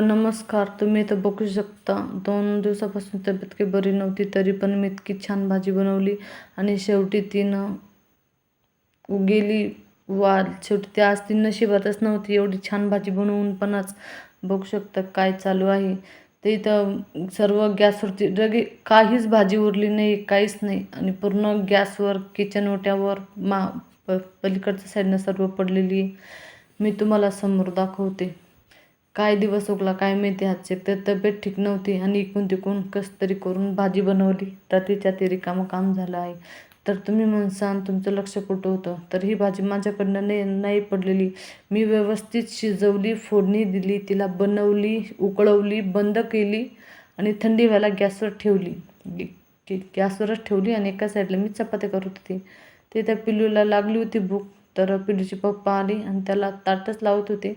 Hello नमस्कार तुम्ही इथं बघू शकता दोन दिवसापासून तब्येत काही बरी नव्हती तरी पण मी इतकी छान भाजी बनवली आणि शेवटी तिनं गेली वा शेवटी ती आज ती नशिबातच नव्हती एवढी छान भाजी बनवून पण आज बघू शकता काय चालू आहे. ते इथं सर्व गॅसवरती रगे काहीच भाजी उरली नाही काहीच नाही आणि पूर्ण गॅसवर किचन ओट्यावर मा प पलीकडच्या साईडनं सर्व पडलेली. आहे मी तुम्हाला समोर दाखवते. काय दिवस उगला काय माहिती आजचे. तर तब्येत ठीक नव्हती आणि इकून तिकून कसं तरी करून भाजी बनवली. तर तिच्या ते रिकामं काम झालं आहे. तर तुम्ही म्हणसान तुमचं लक्ष कुठं होतं? तर ही भाजी माझ्याकडनं नाही नाही पडलेली. मी व्यवस्थित शिजवली फोडणी दिली तिला बनवली उकळवली बंद केली आणि थंडी व्हायला गॅसवर ठेवली. गॅसवरच ठेवली आणि एका साईडला मी चपात्या करत होती. ते त्या पिल्लूला लागली होती भूक. तर पिल्लूची पप्पा आली आणि त्याला ताटच लावत होते.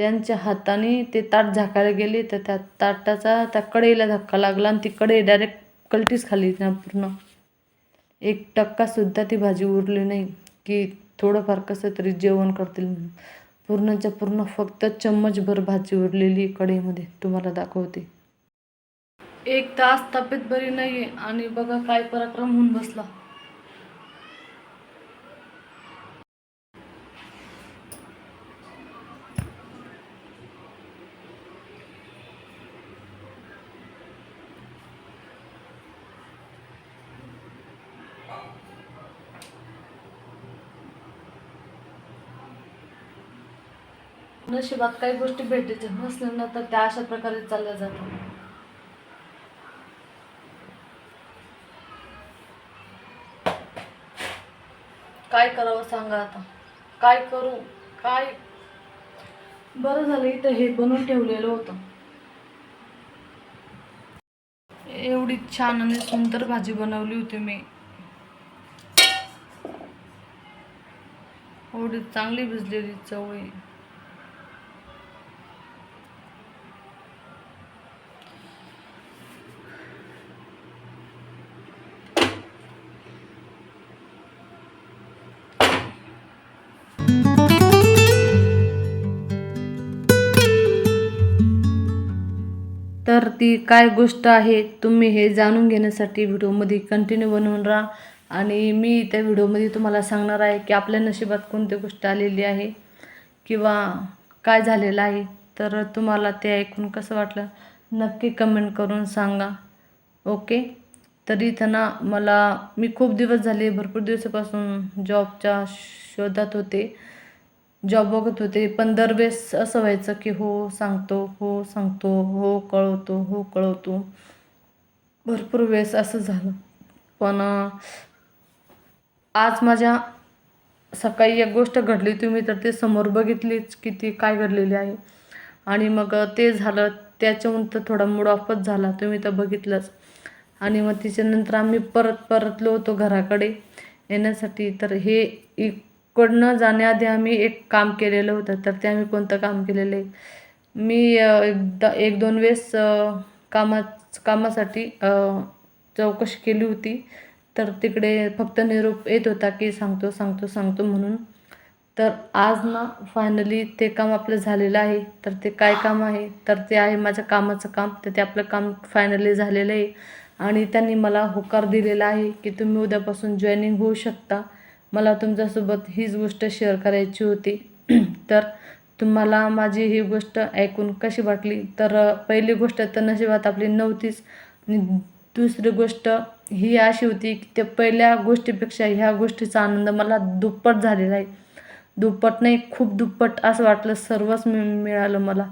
त्यांच्या हाताने ते ताट झाकायला गेले तर त्या ताटाचा त्या कढईला धक्का लागला आणि ती कढई डायरेक्ट कलटीच खाली ना पूर्ण. एक टक्कासुद्धा ती भाजी उरली नाही की थोडंफार कसं तरी जेवण करतील. पूर्णच्या पूर्ण फक्त चम्मचभर भाजी उरलेली कढईमध्ये तुम्हाला दाखवते. एक तास तब्येत बरी नाही आहे आणि बघा काय पराक्रम होऊन बसला. नशिबात काही गोष्टी भेटायच्या नसल्या ना तर त्या अशा प्रकारे चालल्या जातात. काय करावं सांगा आता? काय करू? काय? बरं झालं इथं हे बनवून ठेवलेलं होतं. एवढी छान आणि सुंदर भाजी बनवली होती मी. एवढी चांगली भिजलेली चवळी. तर ती काय गोष्ट आहे तुम्ही हे जाणून घेण्यासाठी व्हिडिओमध्ये कंटिन्यू बनवून राहा. आणि मी त्या व्हिडिओमध्ये तुम्हाला सांगणार आहे की आपल्या नशिबात कोणती गोष्ट आलेली आहे किंवा काय झालेलं आहे. तर तुम्हाला ते ऐकून कसं वाटलं नक्की कमेंट करून सांगा. ओके? तर इथं ना मला मी खूप दिवस झाले भरपूर दिवसापासून जॉबच्या शोधात होते. जॉब बघत होते पण दरवेळेस असं व्हायचं की हो सांगतो हो सांगतो हो कळवतो हो कळवतो. भरपूर वेळेस असं झालं. पण आज माझ्या सकाळी एक गोष्ट घडली तुम्ही तर ते समोर बघितलीच की ती काय घडलेली आहे. आणि मग ते झालं त्याच्याहून तर थोडा मूड ऑफच झाला तुम्ही तर बघितलंच. आणि मग तिच्यानंतर आम्ही परत परतलो होतो घराकडे येण्यासाठी. तर हे एक कडनं जाण्याआधी आम्ही एक काम केलेलं होतं तर ते आम्ही कोणतं काम केलेलं आहे? मी एकदा एक दोन वेळेस कामा कामासाठी चौकशी केली होती. तर तिकडे फक्त निरोप येत होता की सांगतो सांगतो सांगतो म्हणून. तर आज ना फायनली ते काम आपलं झालेलं आहे. तर ते काय काम आहे? तर ते आहे माझ्या कामाचं काम. तर ते आपलं काम फायनली झालेलं आहे. आणि त्यांनी मला होकार दिलेला आहे की तुम्ही उद्यापासून जॉईनिंग होऊ शकता. मला तुमच्यासोबत हीच गोष्ट शेअर करायची होती. तर तुम्हाला माझी ही गोष्ट ऐकून कशी वाटली? तर पहिली गोष्ट तर नशिबात आपली नव्हतीच. दुसरी गोष्ट ही अशी होती की त्या पहिल्या गोष्टीपेक्षा ह्या गोष्टीचा आनंद मला दुप्पट झालेला आहे. दुप्पट नाही खूप दुप्पट असं वाटलं सर्वच मि मिळालं मला.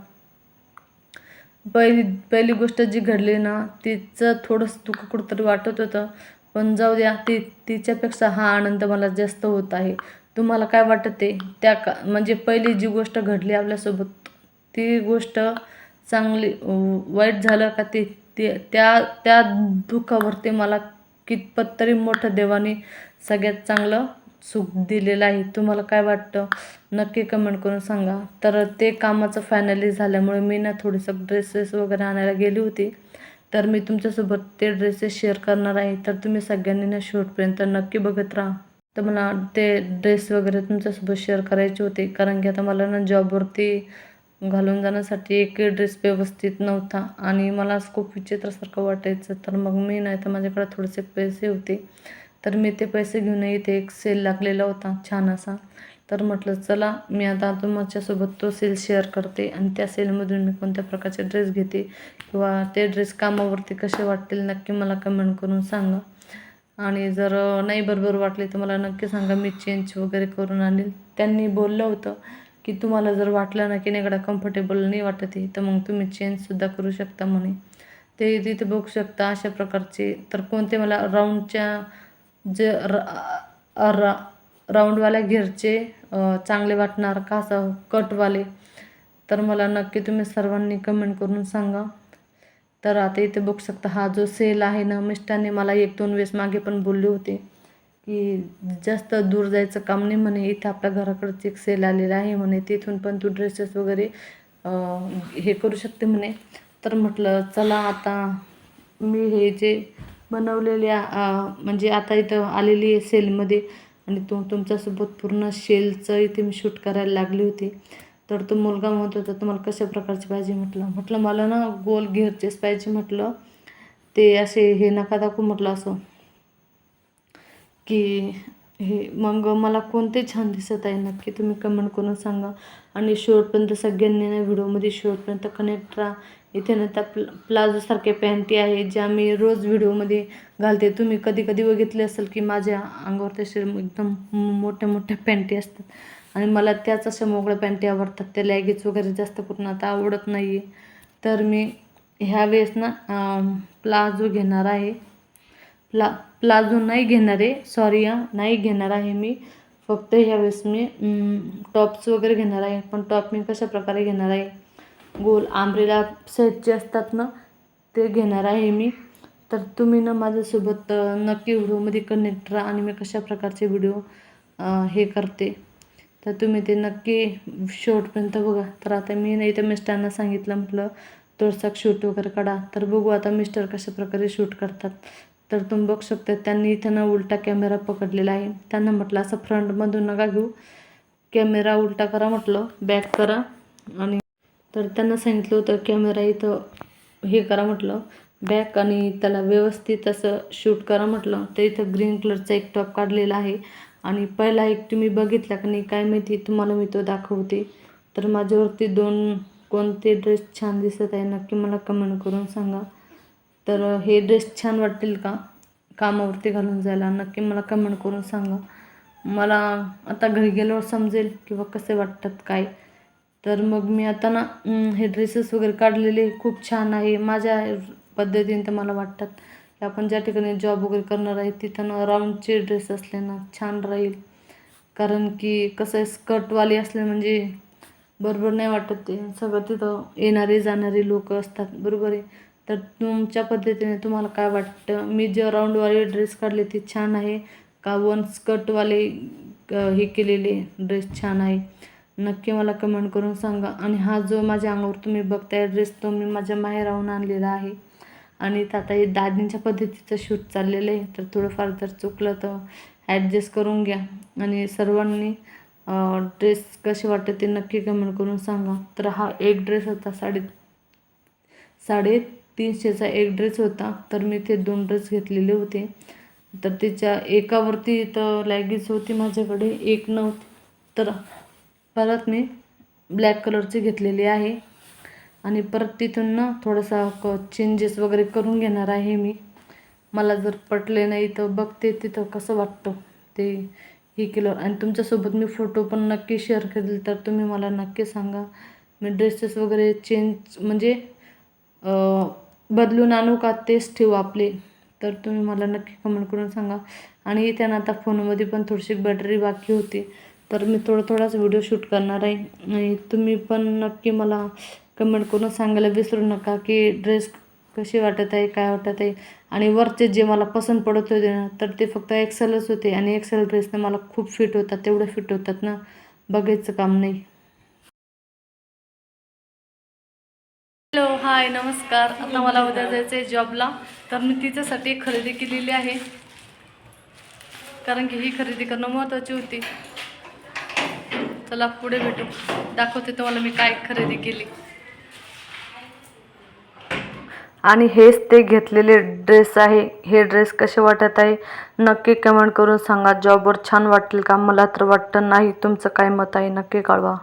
पहिली पहिली गोष्ट जी घडली ना तिचं थोडंसं दुःख कुठंतरी वाटत होतं. पण जाऊ द्या ती तिच्यापेक्षा हा आनंद मला जास्त होत आहे. तुम्हाला काय वाटते? त्या का म्हणजे पहिली जी गोष्ट घडली आपल्यासोबत ती गोष्ट चांगली वाईट झालं का ते ते त्या त्या दुःखावरती मला कितपत तरी मोठं देवाने सगळ्यात चांगलं सुख दिलेलं आहे. तुम्हाला काय वाटतं? नक्की कमेंट करून सांगा. तर ते कामाचं फायनली झाल्यामुळे मी ना थोडंसं ड्रेसेस वगैरे आणायला गेली होती. तर मी तुमच्यासोबत ते ड्रेसेस शेअर करणार आहे. तर तुम्ही सगळ्यांनी ना शेवटपर्यंत नक्की बघत राहा. तर मला ते ड्रेस वगैरे तुमच्यासोबत शेअर करायचे होते. कारण की आता मला ना जॉबवरती घालून जाण्यासाठी एकही ड्रेस व्यवस्थित नव्हता. आणि मला खूप विचित्रसारखं वाटायचं. तर मग मी नाही तर माझ्याकडे थोडेसे पैसे होते. तर मी ते पैसे घेऊन इथे एक सेल लागलेला होता छान असा. तर म्हटलं चला मी आता तुमच्यासोबत तो सेल शेअर करते आणि त्या सेलमधून मी कोणत्या प्रकारचे ड्रेस घेते किंवा ते ड्रेस कामावरती कसे वाटतील नक्की मला कमेंट करून सांगा. आणि जर नाही बरोबर वाटले तर मला नक्की सांगा मी चेंज वगैरे करून आणेल त्यांनी बोललं होतं की तुम्हाला जर वाटलं ना की नाही कम्फर्टेबल नाही वाटत आहे तर मग तुम्ही चेंजसुद्धा करू शकता म्हणे. ते तिथे बघू शकता अशा प्रकारचे. तर कोणते मला राऊंडच्या जे र रा राऊंडवाल्या घेरचे चांगले वाटणार का असं कटवाले? तर मला नक्की तुम्ही सर्वांनी कमेंट करून सांगा. तर आता इथे बघू शकता हा जो सेल आहे ना मिष्टाने मला एक दोन वेळेस मागे पण बोलले होते की जास्त दूर जायचं काम नाही म्हणे इथे आपल्या घराकडंच एक सेल आलेला आहे म्हणे तिथून पण तू ड्रेसेस वगैरे हे करू शकते म्हणे. तर म्हटलं चला आता मी हे जे बनवलेले म्हणजे आता इथं आलेली आहे सेलमध्ये आणि तो तुमच्यासोबत पूर्ण शेलचं इथे मी शूट करायला लागली होती. तर तो मुलगा म्हणत होता तुम्हाला कशा प्रकारची पाहिजे? म्हटलं. म्हटलं मला ना गोल घेरचेच पाहिजे म्हटलं. ते असे हे नका दाखवू म्हटलं असं. की हे मग मला कोणते छान दिसत आहे नक्की तुम्ही कमेंट करून सांगा. आणि शेवटपर्यंत सगळ्यांनी ना व्हिडिओमध्ये शेवटपर्यंत कनेक्ट राहा. इथे ना त्या प्ल प्लाझोसारखे पॅन्टी आहे ज्या मी रोज व्हिडिओमध्ये घालते. तुम्ही कधी कधी बघितले असेल की माझ्या अंगावर तसे एकदम मोठ्या मोठ्या पॅन्टी असतात. आणि मला त्याच अशा मोकळ्या पॅन्टी आवडतात. त्या लॅगेज वगैरे जास्त पूर्ण आता आवडत नाही आहे तर मी ह्या वेळेस ना प्लाझो घेणार आहे. प्ला प्लाझो नाही घेणार आहे. सॉरी हां नाही घेणार आहे मी. फक्त ह्यावेळेस मी टॉप्स वगैरे घेणार आहे. पण टॉप मी कशा प्रकारे घेणार आहे? गोल आंब्रेला सेटचे असतात ना ते घेणार आहे मी. तर तुम्ही ना माझ्यासोबत नक्की व्हिडिओमध्ये कनेक्ट राहा आणि मी कशा प्रकारचे व्हिडिओ हे करते. तर तुम्ही ते नक्की शेवटपर्यंत बघा. तर आता मी नाही तर मिस्टरांना सांगितलं म्हटलं थोडसा शूट वगैरे काढा. तर बघू आता मिस्टर कशा प्रकारे शूट करतात. तर तुम्ही बघू शकता त्यांनी इथं ना उलटा कॅमेरा पकडलेला आहे. त्यांना म्हटलं असं फ्रंटमधून नका घेऊ. कॅमेरा उलटा करा म्हटलं बॅक करा आणि तर त्यांना सांगितलं होतं कॅमेरा इथं हे करा म्हटलं. बॅक आणि त्याला व्यवस्थित असं शूट करा म्हटलं. तर इथं ग्रीन कलरचा एक टॉप काढलेला आहे. आणि पहिला एक तुम्ही बघितला का नाही काय माहिती तुम्हाला मी तो दाखवते. तर माझ्यावरती दोन कोणते ड्रेस छान दिसत आहे नक्की मला कमेंट करून सांगा. तर हे ड्रेस छान वाटतील का? कामावरती घालून जायला नक्की मला कमेंट करून सांगा. मला आता घरी गेल्यावर समजेल किंवा कसे वाटतात काय? तर मग मी आता ना हे ड्रेसेस वगैरे काढलेले खूप छान आहे. माझ्या पद्धतीने तर मला वाटतात की आपण ज्या ठिकाणी जॉब वगैरे करणार आहे तिथं ना राऊंडचे ड्रेस असले ना छान राहील. कारण की कसं आहे स्कर्टवाले असले म्हणजे बरोबर नाही वाटत ते. सगळं तिथं येणारे जाणारे लोक असतात. बरोबर आहे? तर तुमच्या पद्धतीने तुम्हाला काय वाटतं? मी जे राऊंडवाले ड्रेस काढले ते छान आहे का वन स्कर्टवाले हे केलेले ड्रेस छान आहे? नक्की मला कमेंट करून सांगा. आणि हा जो माझ्या अंगावर तुम्ही बघताय ड्रेस तो मी माझ्या माहेराहून आणलेला आहे. आणि तर आता हे दादींच्या पद्धतीचं शूट चाललेलं आहे. तर थोडंफार जर चुकलं तर ॲडजस्ट करून घ्या. आणि सर्वांनी ड्रेस कसे वाटते ते नक्की कमेंट करून सांगा. तर हा एक ड्रेस होता साडे साडे तीनशेचा एक ड्रेस होता. तर मी ते दोन ड्रेस घेतलेले होते. तर त्याच्या एकावरती तर लॅगीज होती माझ्याकडे एक नव्हती. तर परत मी ब्लॅक कलरची घेतलेली आहे. आणि परत तिथून ना थोडासा क चेंजेस वगैरे करून घेणार आहे मी. मला जर पटले नाही तर बघते तिथं कसं वाटतं ते हे केलं आणि तुमच्यासोबत मी फोटो पण नक्की शेअर केले तर तुम्ही मला नक्की सांगा. मी ड्रेसेस वगैरे चेंज म्हणजे बदलून आणू का तेच ठेवू आपले? तर तुम्ही मला नक्की कमेंट करून सांगा. आणि त्यांना आता फोनमध्ये पण थोडीशी बॅटरी बाकी होती. तर मी थोडं थोडाच व्हिडिओ शूट करणार आहे. आणि तुम्ही पण नक्की मला कमेंट करून सांगायला विसरू नका की ड्रेस कशी वाटत आहे काय वाटत आहे. आणि वरचे जे मला पसंत पडत होते ना तर ते फक्त एक्सेलच होते. आणि एक्सेल ड्रेसने मला खूप फिट होतात तेवढे फिट होतात ना. बघायचं काम नाही. हॅलो हाय नमस्कार. आता मला उद्या जायचं आहे जॉबला तर मी तिच्यासाठी खरेदी केलेली आहे. कारण की ही खरेदी करणं महत्त्वाची होती. चला पुढे भेटू. दाखवते तुम्हाला मी काय खरेदी केली. आणि हेच ते घेतलेले ड्रेस आहे. हे ड्रेस कसे वाटत आहे? नक्की कमेंट करून सांगा. जॉबवर छान वाटेल का? मला तर वाटतं नाही तुमचं काय मत आहे. नक्की कळवा.